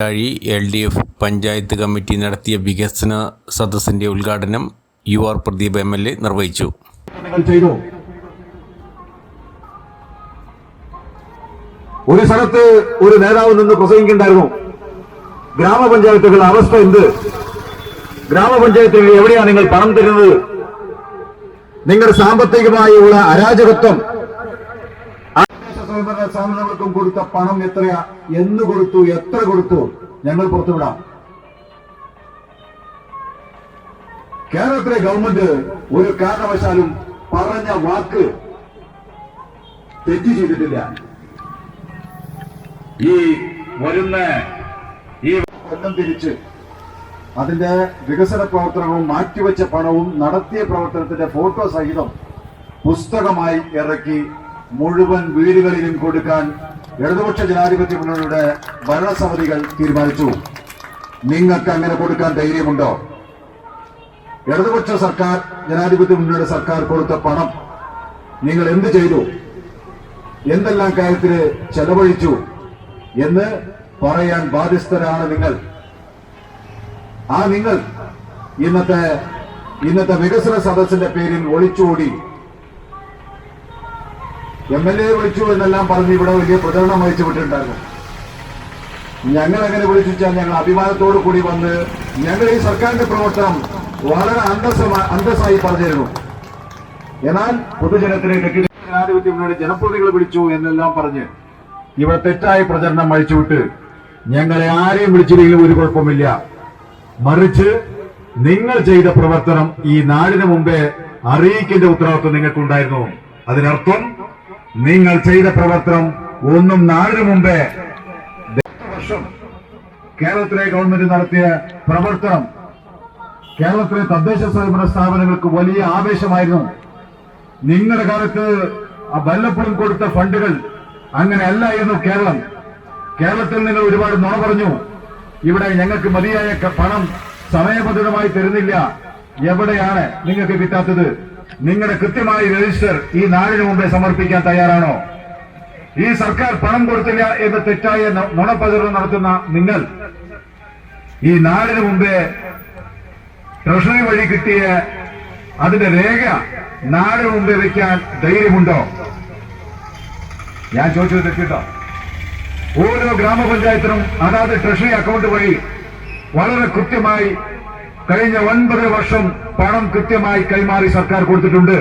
ഴി L D F panchayat committee നടത്തിയ വികസന സദസ്സിന്റെ ഉദ്ഘാടനം U R Pradeep M L A നിർവഹിച്ചു. ഒരു സ്ഥലത്ത് ഒരു നേതാവ് നിന്ന് പ്രസംഗിക്കുന്നുണ്ടായിരുന്നു ഗ്രാമപഞ്ചായത്തുകളുടെ അവസ്ഥ എന്ത്? ഗ്രാമപഞ്ചായത്തുകൾ എവിടെയാണ് നിങ്ങൾ പണം തരുന്നത്? നിങ്ങളുടെ സാമ്പത്തികമായുള്ള അരാജകത്വം സ്വയംഭരണ സ്ഥാപനങ്ങൾക്കും കൊടുത്ത പണം എത്രയാ? എന്ന് കൊടുത്തു എത്ര കൊടുത്തു? ഞങ്ങൾ പുറത്തുവിടാം. കേരളത്തിലെ ഗവൺമെന്റ് ഒരു കാരണവശാലും പറഞ്ഞ വാക്ക് തെറ്റ് ചെയ്തിട്ടില്ല. ഈ വരുന്ന ഈ കൊല്ലം തിരിച്ച് അതിന്റെ വികസന പ്രവർത്തനവും മാറ്റിവെച്ച പണവും നടത്തിയ പ്രവർത്തനത്തിന്റെ ഫോട്ടോ സഹിതം പുസ്തകമായി ഇറക്കി മുഴുവൻ വീടുകളിലും കൊടുക്കാൻ ഇടതുപക്ഷ ജനാധിപത്യ മുന്നണിയുടെ ഭരണസമിതികൾ തീരുമാനിച്ചു. നിങ്ങൾക്ക് അങ്ങനെ കൊടുക്കാൻ ധൈര്യമുണ്ടോ? ഇടതുപക്ഷ സർക്കാർ ജനാധിപത്യ മുന്നണിയുടെ സർക്കാർ കൊടുത്ത പണം നിങ്ങൾ എന്ത് ചെയ്തു? എന്തെല്ലാം കാര്യത്തിൽ ചെലവഴിച്ചു എന്ന് പറയാൻ ബാധ്യസ്ഥരാണ് നിങ്ങൾ. ആ നിങ്ങൾ ഇന്നത്തെ ഇന്നത്തെ വികസന സദസ്സിന്റെ പേരിൽ ഒളിച്ചോടി എം എൽ എ വിളിച്ചു എന്നെല്ലാം പറഞ്ഞ് ഇവിടെ വലിയ പ്രചരണം വഹിച്ചു വിട്ടിട്ടുണ്ടായിരുന്നു. ഞങ്ങൾ എങ്ങനെ വിളിച്ചു വെച്ചാൽ ഞങ്ങൾ അഭിമാനത്തോടു കൂടി വന്ന് ഞങ്ങൾ ഈ സർക്കാരിന്റെ പ്രവർത്തനം വളരെ അന്തസ് അന്തസ്സായി പറഞ്ഞിരുന്നു. എന്നാൽ പൊതുജനത്തിന് ജനാധിപത്യ മുന്നണി ജനപ്രതിനിധികൾ വിളിച്ചു എന്നെല്ലാം പറഞ്ഞ് ഇവിടെ തെറ്റായ പ്രചരണം അഴിച്ചുവിട്ട് ഞങ്ങളെ ആരെയും വിളിച്ചില്ലെങ്കിലും ഒരു കുഴപ്പമില്ല. മറിച്ച് നിങ്ങൾ ചെയ്ത പ്രവർത്തനം ഈ നാടിന് മുമ്പേ അറിയിക്കേണ്ട ഉത്തരവാദിത്വം നിങ്ങൾക്കുണ്ടായിരുന്നു. അതിനർത്ഥം നിങ്ങൾ ചെയ്ത പ്രവർത്തനം ഒന്നും നാടിന് മുമ്പേ വർഷം കേരളത്തിലെ ഗവൺമെന്റ് നടത്തിയ പ്രവർത്തനം കേരളത്തിലെ തദ്ദേശ സ്വയംഭരണ സ്ഥാപനങ്ങൾക്ക് വലിയ ആവേശമായിരുന്നു. നിങ്ങളുടെ കാലത്ത് വല്ലപ്പോഴും കൊടുത്ത ഫണ്ടുകൾ അങ്ങനെയല്ലായിരുന്നു കേരളം. കേരളത്തിൽ നിങ്ങൾ ഒരുപാട് നുണ പറഞ്ഞു. ഇവിടെ ഞങ്ങൾക്ക് മതിയായ പണം സമയബന്ധിതമായി തരുന്നില്ല. എവിടെയാണ് നിങ്ങൾക്ക് കിട്ടാത്തത്? നിങ്ങളുടെ കൃത്യമായി രജിസ്റ്റർ ഈ നാടിന് മുമ്പേ സമർപ്പിക്കാൻ തയ്യാറാണോ? ഈ സർക്കാർ പണം കൊടുത്തില്ല എന്ന് തെറ്റായ നുണപ്രചരണം നടത്തുന്ന നിങ്ങൾ ഈ നാടിന് മുമ്പേ ട്രഷറി വഴി കിട്ടിയ അതിന്റെ രേഖ നാടിന് മുമ്പേ വയ്ക്കാൻ ധൈര്യമുണ്ടോ? ഞാൻ ചോദിച്ചത് തെറ്റിട്ടോ? ഓരോ ഗ്രാമപഞ്ചായത്തിനും അതാത് ട്രഷറി അക്കൗണ്ട് വഴി വളരെ കൃത്യമായി കഴിഞ്ഞ ഒൻപത് വർഷം പണം കൃത്യമായി കൈമാറി സർക്കാർ കൊടുത്തിട്ടുണ്ട്.